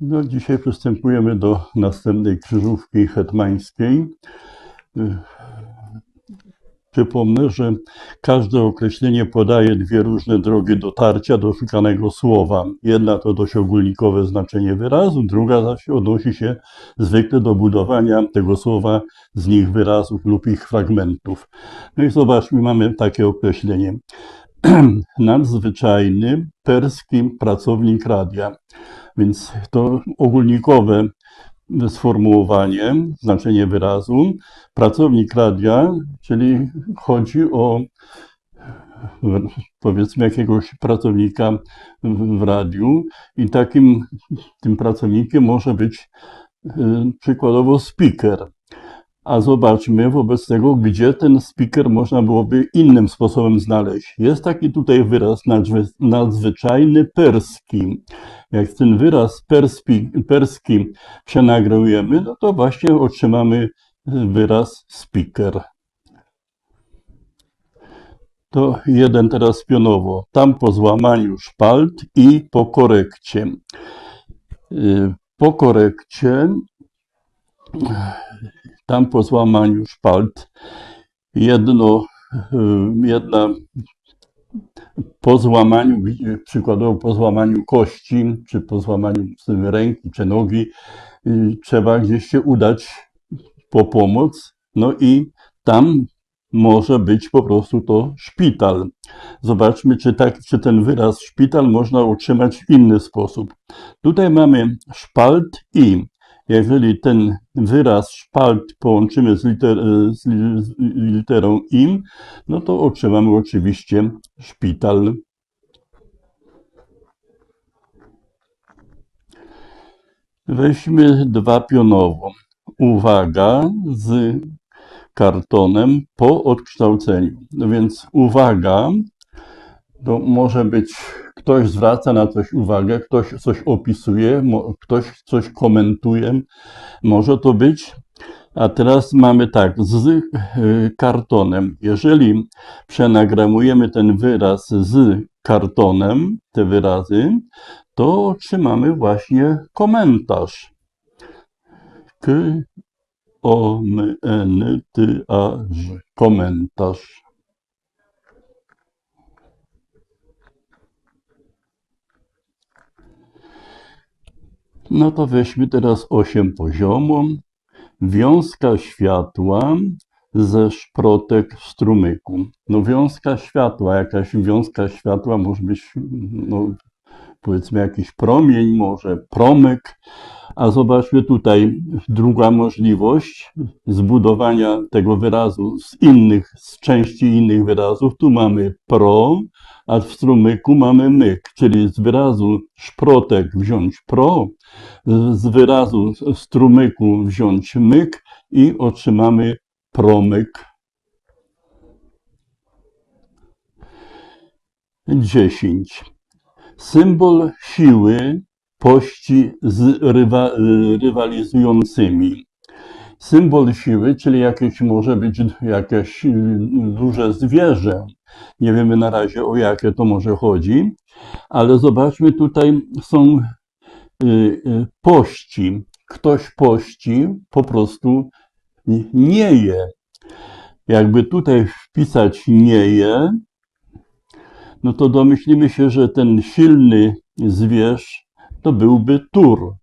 No, dzisiaj przystępujemy do następnej krzyżówki hetmańskiej. Y, Przypomnę, że każde określenie podaje dwie różne drogi dotarcia do szukanego słowa. Jedna to dość ogólnikowe znaczenie wyrazu, druga zaś odnosi się zwykle do budowania tego słowa z nich wyrazów lub ich fragmentów. No i zobaczmy, mamy takie określenie. Nadzwyczajny perski pracownik radia. Więc to ogólnikowe sformułowanie, znaczenie wyrazu. Pracownik radia, czyli chodzi o powiedzmy jakiegoś pracownika w w radiu i takim tym pracownikiem może być y, przykładowo speaker. A zobaczmy wobec tego, gdzie ten speaker można byłoby innym sposobem znaleźć. Jest taki tutaj wyraz nadzwy- nadzwyczajny perski. Jak ten wyraz perski, perski przenagrujemy, no to właśnie otrzymamy wyraz speaker. To jeden teraz pionowo. Tam po złamaniu szpalt i po korekcie. Y, Po korekcie, tam po złamaniu szpalt, jedno, y, jedna po złamaniu, przykładowo po złamaniu kości, czy po złamaniu ręki, czy nogi, y, trzeba gdzieś się udać po pomoc, no i tam może być po prostu to szpital. Zobaczmy, czy, tak, czy ten wyraz szpital można utrzymać w inny sposób. Tutaj mamy szpalt i. Jeżeli ten wyraz szpalt połączymy z, liter, li- z literą im, no to otrzymamy oczywiście szpital. Weźmy dwa pionowo. Uwaga z kartonem po odkształceniu. No więc uwaga, to może być ktoś zwraca na coś uwagę, ktoś coś opisuje, ktoś coś komentuje, może to być. A teraz mamy tak, z y, kartonem. Jeżeli przenagramujemy ten wyraz z kartonem, te wyrazy, to otrzymamy właśnie komentarz. K o m n t a ż komentarz. No to weźmy teraz osiem poziomo. Wiązka światła ze szprotek strumyku. No wiązka światła, jakaś wiązka światła może być, no, powiedzmy jakiś promień, może promyk. A zobaczmy tutaj druga możliwość zbudowania tego wyrazu z innych, z części innych wyrazów. Tu mamy pro, a w strumyku mamy myk, czyli z wyrazu szprotek wziąć pro, z wyrazu strumyku wziąć myk i otrzymamy promyk. 10. Symbol siły pości z rywa, rywalizującymi. Symbol siły, czyli jakieś może być jakieś y, duże zwierzę. Nie wiemy na razie o jakie to może chodzi, ale zobaczmy tutaj są y, y, pości. Ktoś pości, po prostu nie je. Jakby tutaj wpisać nie je, no to domyślimy się, że ten silny zwierz to byłby tur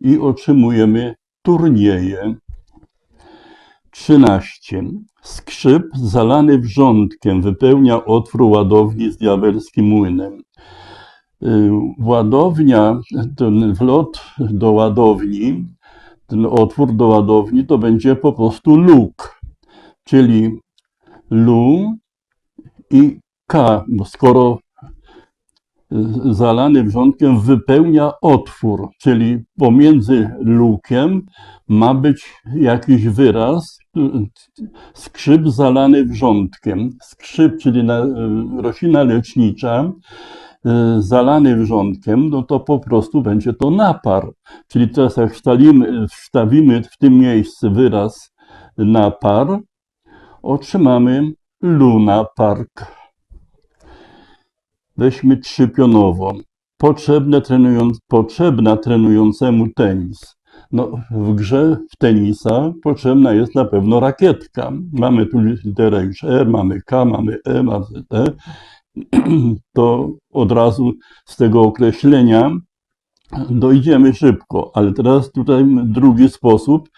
i otrzymujemy turnieje. 13. Skrzyp zalany wrzątkiem wypełnia otwór ładowni z diabelskim młynem. Y, Ładownia, ten wlot do ładowni, ten otwór do ładowni to będzie po prostu luk, czyli lu i k, bo skoro y, zalany wrzątkiem wypełnia otwór, czyli pomiędzy lukiem ma być jakiś wyraz, y, skrzyp zalany wrzątkiem. Skrzyp, czyli y, roślina lecznicza, zalany wrzątkiem, no to po prostu będzie to napar. Czyli teraz jak wstawimy, wstawimy w tym miejscu wyraz napar, otrzymamy Luna Park. Weźmy trzypionowo. potrzebne trenując, potrzebna trenującemu tenis? No, w grze w tenisa potrzebna jest na pewno rakietka. Mamy tu literę już R, mamy K, mamy E, mamy T. To od razu z tego określenia dojdziemy szybko. Ale teraz tutaj drugi sposób.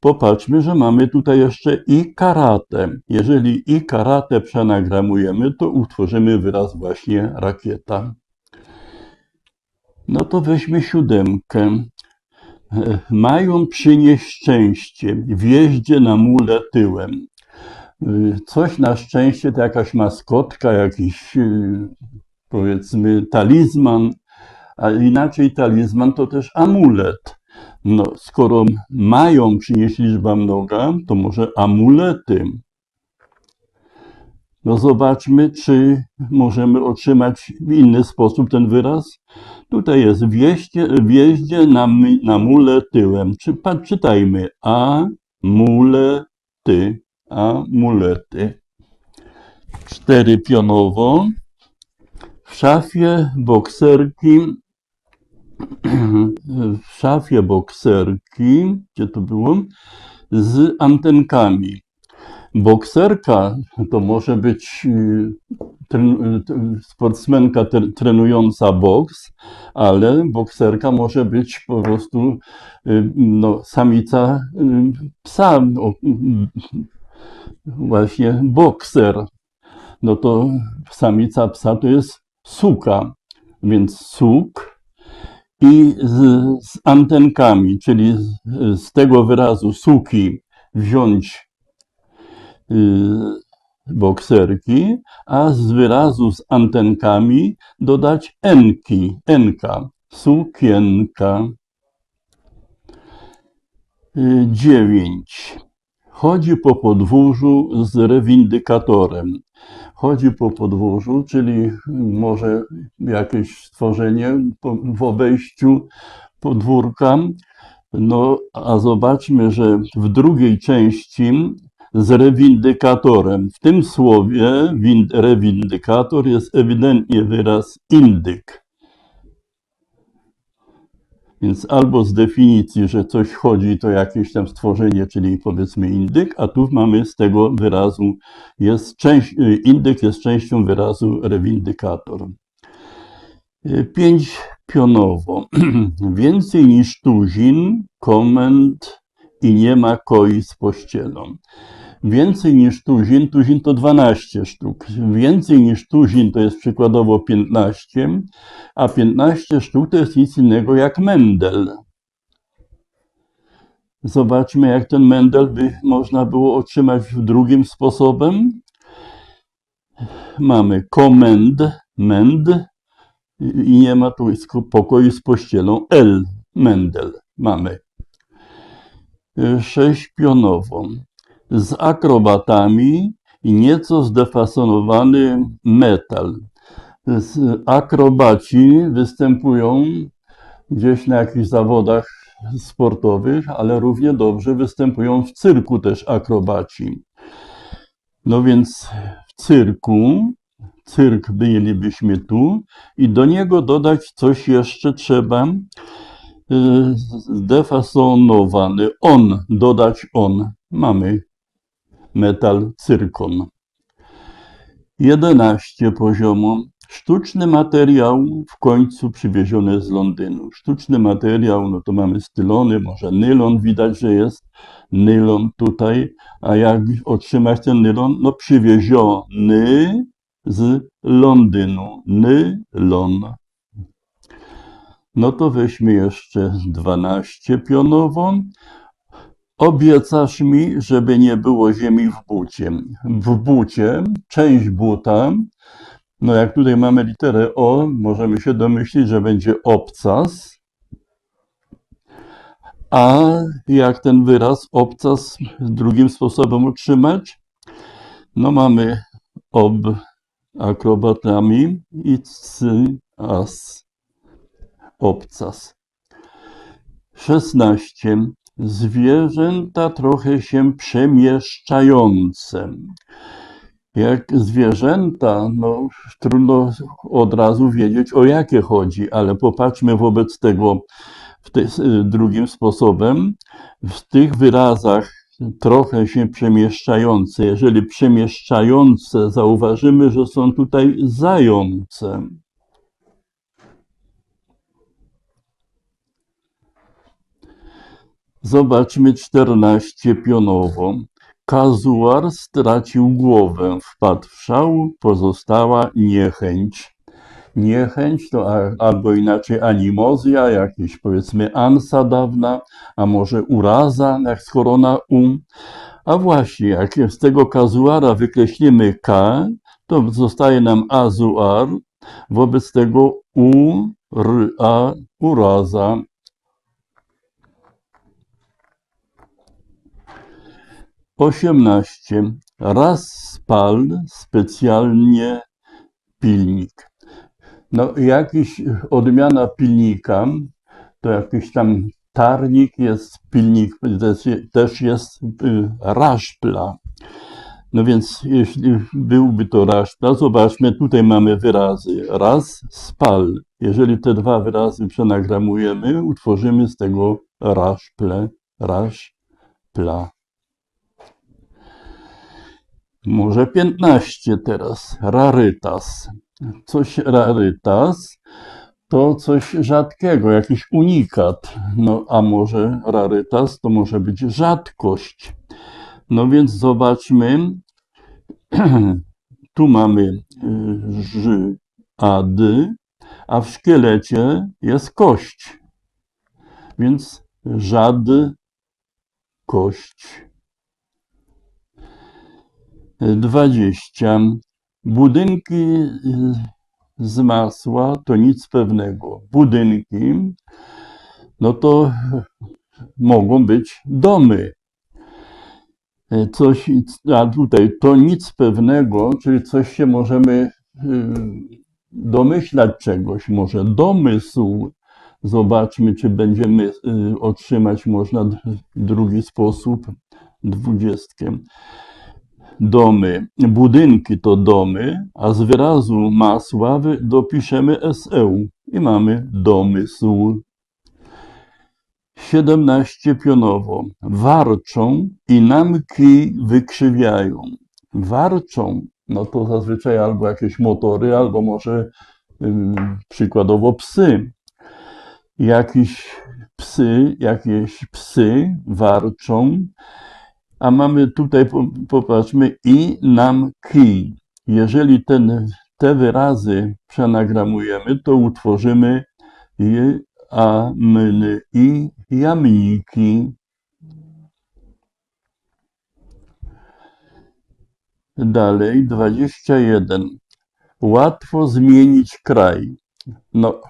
Popatrzmy, że mamy tutaj jeszcze i karate. Jeżeli i karate przenagramujemy, to utworzymy wyraz właśnie rakieta. No to weźmy siódemkę. E, Mają przynieść szczęście w jeździe na mule tyłem. E, Coś na szczęście to jakaś maskotka, jakiś e, powiedzmy talizman, a inaczej talizman to też amulet. No, skoro mają przynieść liczba mnoga, to może amulety. No zobaczmy, czy możemy otrzymać w inny sposób ten wyraz. Tutaj jest w jeździe, w jeździe na, na mule tyłem. Czy, czytajmy. A mulety. A mulety. Cztery pionowo. W szafie bokserki. W szafie bokserki. Gdzie to było? Z antenkami. Bokserka to może być y, tren- y, sportsmenka tre- trenująca boks, ale bokserka może być po prostu y, no, samica psa, no, właśnie bokser. No to samica psa to jest suka, więc suk i z, z antenkami, czyli z, z tego wyrazu suki wziąć y, bokserki, a z wyrazu z antenkami dodać enki, enka, sukienka. Y, Dziewięć. Chodzi po podwórzu z rewindykatorem. Chodzi po podwórzu, czyli może jakieś stworzenie w obejściu podwórka. No, a zobaczmy, że w drugiej części z rewindykatorem. W tym słowie win- rewindykator jest ewidentnie wyraz indyk. Więc albo z definicji, że coś chodzi, to jakieś tam stworzenie, czyli powiedzmy indyk, a tu mamy z tego wyrazu, jest część, y, indyk jest częścią wyrazu rewindykator. Y, Pięć pionowo. Więcej niż tuzin, komend i nie ma koi z pościelą. Więcej niż tuzin, tuzin to 12 sztuk. Więcej niż tuzin to jest przykładowo 15, a 15 sztuk to jest nic innego jak mendel. Zobaczmy, jak ten mendel by można było otrzymać drugim sposobem. Mamy komend, mend i nie ma tu pokoju z pościelą. L, mendel mamy. Sześćpionową. Z akrobatami i nieco zdefasonowany metal. Akrobaci występują gdzieś na jakichś zawodach sportowych, ale równie dobrze występują w cyrku też akrobaci. No więc w cyrku, cyrk mielibyśmy tu i do niego dodać coś jeszcze trzeba y, zdefasonowany. On, dodać on. Mamy metal cyrkon. 11 poziomu. Sztuczny materiał w końcu przywieziony z Londynu. Sztuczny materiał, no to mamy stylony, może nylon widać, że jest nylon tutaj. A jak otrzymać ten nylon? No przywieziony z Londynu. Nylon. No to weźmy jeszcze 12 pionową. Obiecasz mi, żeby nie było ziemi w bucie. W bucie część buta, no jak tutaj mamy literę O, możemy się domyślić, że będzie obcas. A jak ten wyraz obcas drugim sposobem utrzymać? No mamy ob akrobatami i as obcas. 16. Zwierzęta trochę się przemieszczające. Jak zwierzęta, no trudno od razu wiedzieć o jakie chodzi, ale popatrzmy wobec tego w tej, drugim sposobem. W tych wyrazach trochę się przemieszczające, jeżeli przemieszczające, zauważymy, że są tutaj zające. Zobaczmy 14 pionowo. Kazuar stracił głowę, wpadł w szał, pozostała niechęć. Niechęć to albo inaczej animozja, jakieś powiedzmy ansa dawna, a może uraza, jak skoro na um. A właśnie, jak z tego kazuara wykreślimy k, to zostaje nam azuar, wobec tego u, r, a, uraza. Osiemnaście. Raz spal specjalnie pilnik. No, jakiś odmiana pilnika, to jakiś tam tarnik jest, pilnik też jest y, raszpla. No więc jeśli byłby to raszpla, zobaczmy, tutaj mamy wyrazy. Raz spal. Jeżeli te dwa wyrazy przenagramujemy, utworzymy z tego raszple, raszpla. Może 15 teraz. Rarytas. Coś rarytas to coś rzadkiego, jakiś unikat. No a może rarytas to może być rzadkość. No więc zobaczmy. Tu mamy y, ż, a, d, a w szkielecie jest kość. Więc żad, kość. 20. Budynki z masła to nic pewnego. Budynki, no to mogą być domy. Coś, a tutaj to nic pewnego, czyli coś się możemy y, domyślać czegoś, może domysł. Zobaczmy, czy będziemy y, otrzymać można drugi sposób, dwudziestkiem domy. Budynki to domy, a z wyrazu masła wy- dopiszemy SE i mamy domysł. 17 pionowo. Warczą i nam kij wykrzywiają. Warczą, no to zazwyczaj albo jakieś motory, albo może ym, przykładowo psy. Jakieś psy, jakieś psy warczą, a mamy tutaj, po- popatrzmy, i nam kij. Jeżeli ten, te wyrazy przenagramujemy, to utworzymy i, a, myny i jamniki. Dalej, 21. Łatwo zmienić kraj. No,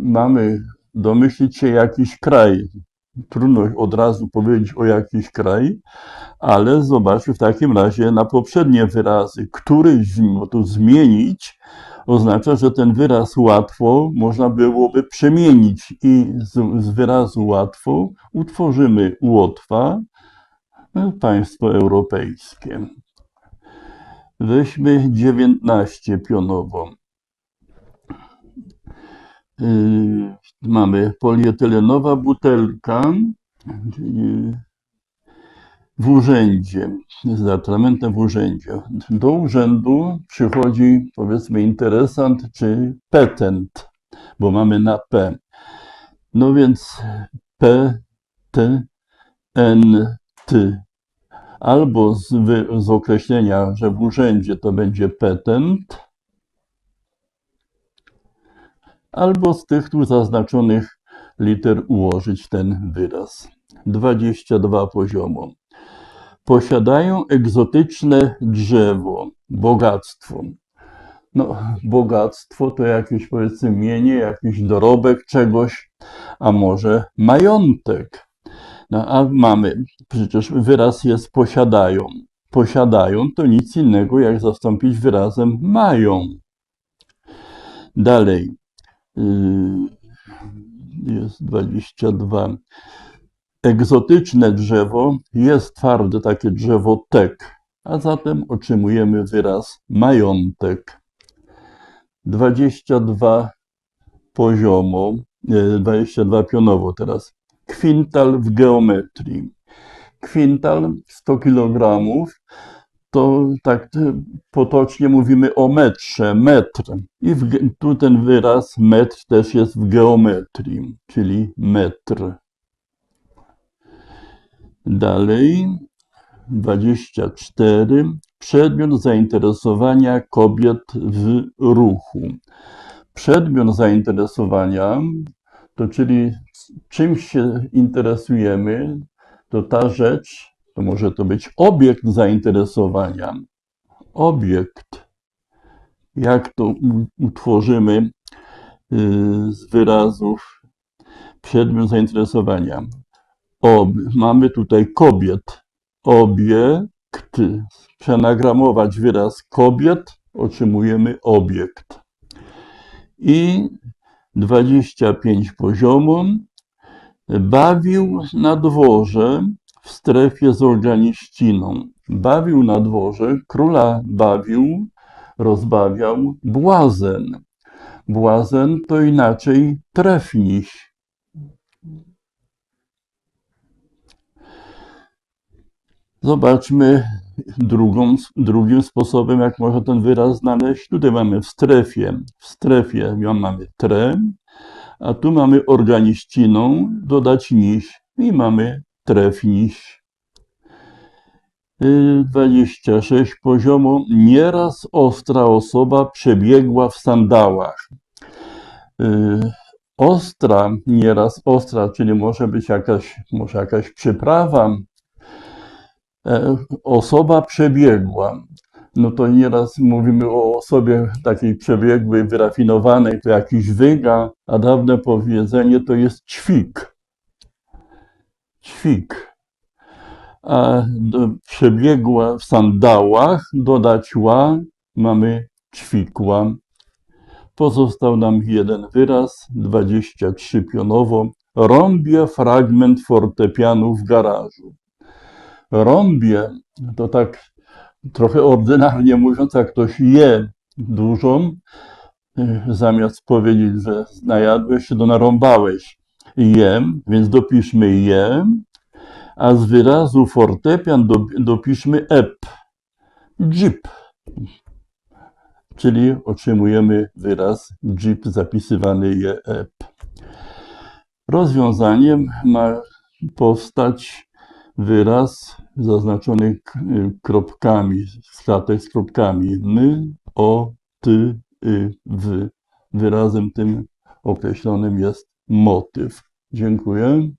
mamy domyślić się jakiś kraj. Trudno od razu powiedzieć o jakiś kraj, ale zobaczmy w takim razie na poprzednie wyrazy. Któryś tu zmienić oznacza, że ten wyraz łatwo można byłoby przemienić i z, z wyrazu łatwo utworzymy Łotwa, e, państwo europejskie. Weźmy 19 pionowo. Yy, Mamy polietylenowa butelka w urzędzie, z atramentem w urzędzie. Do urzędu przychodzi powiedzmy interesant czy petent, bo mamy na P. No więc P, T, N, T. Albo z, z określenia, że w urzędzie to będzie petent, albo z tych tu zaznaczonych liter ułożyć ten wyraz. 22 poziomo. Posiadają egzotyczne drzewo, bogactwo. No, bogactwo to jakieś powiedzmy mienie, jakiś dorobek czegoś, a może majątek. No, a mamy, przecież wyraz jest posiadają. Posiadają to nic innego, jak zastąpić wyrazem mają. Dalej, jest 22. Egzotyczne drzewo jest twarde takie drzewo tek. a zatem otrzymujemy wyraz majątek. 22 poziomo, nie, 22 pionowo teraz. Kwintal w geometrii. Kwintal 100 kg to tak e, potocznie mówimy o metrze, metr. I w, tu ten wyraz metr też jest w geometrii, czyli metr. Dalej, 24. Przedmiot zainteresowania kobiet w ruchu. Przedmiot zainteresowania, to czyli czymś się interesujemy, to ta rzecz, to może to być obiekt zainteresowania. Obiekt. Jak to utworzymy y, z wyrazów przedmiot zainteresowania? Ob, mamy tutaj kobiet. Obiekt. Przenagramować wyraz kobiet, otrzymujemy obiekt. I 25 poziomu. Bawił na dworze w strefie z organiściną. Bawił na dworze, króla bawił, rozbawiał błazen. Błazen to inaczej trefniś. Zobaczmy drugą, drugim sposobem, jak można ten wyraz znaleźć. Tutaj mamy w strefie, w strefie mamy tre, a tu mamy organiściną, dodać niś i mamy trefniś. Y, 26 poziomu. Nieraz ostra osoba przebiegła w sandałach. Y, Ostra, nieraz ostra, czyli może być jakaś, może jakaś przyprawa. E, Osoba przebiegła. No to nieraz mówimy o osobie takiej przebiegłej, wyrafinowanej, to jakiś wyga, a dawne powiedzenie to jest ćwik. Ćwik. A przebiegła w sandałach, dodać ła, mamy ćwikła. Pozostał nam jeden wyraz, 23 pionowo. Rąbie fragment fortepianu w garażu. Rąbie, to tak trochę ordynarnie mówiąc, jak ktoś je dużo, y, zamiast powiedzieć, że najadłeś się, to narąbałeś. Jem, więc dopiszmy jem, a z wyrazu fortepian do, dopiszmy ep, jeep. Czyli otrzymujemy wyraz jeep zapisywany je ep. Rozwiązaniem ma powstać wyraz zaznaczony kropkami, statek z kropkami. My, o, ty, y, wy. Wyrazem tym określonym jest motyw. Dziękuję.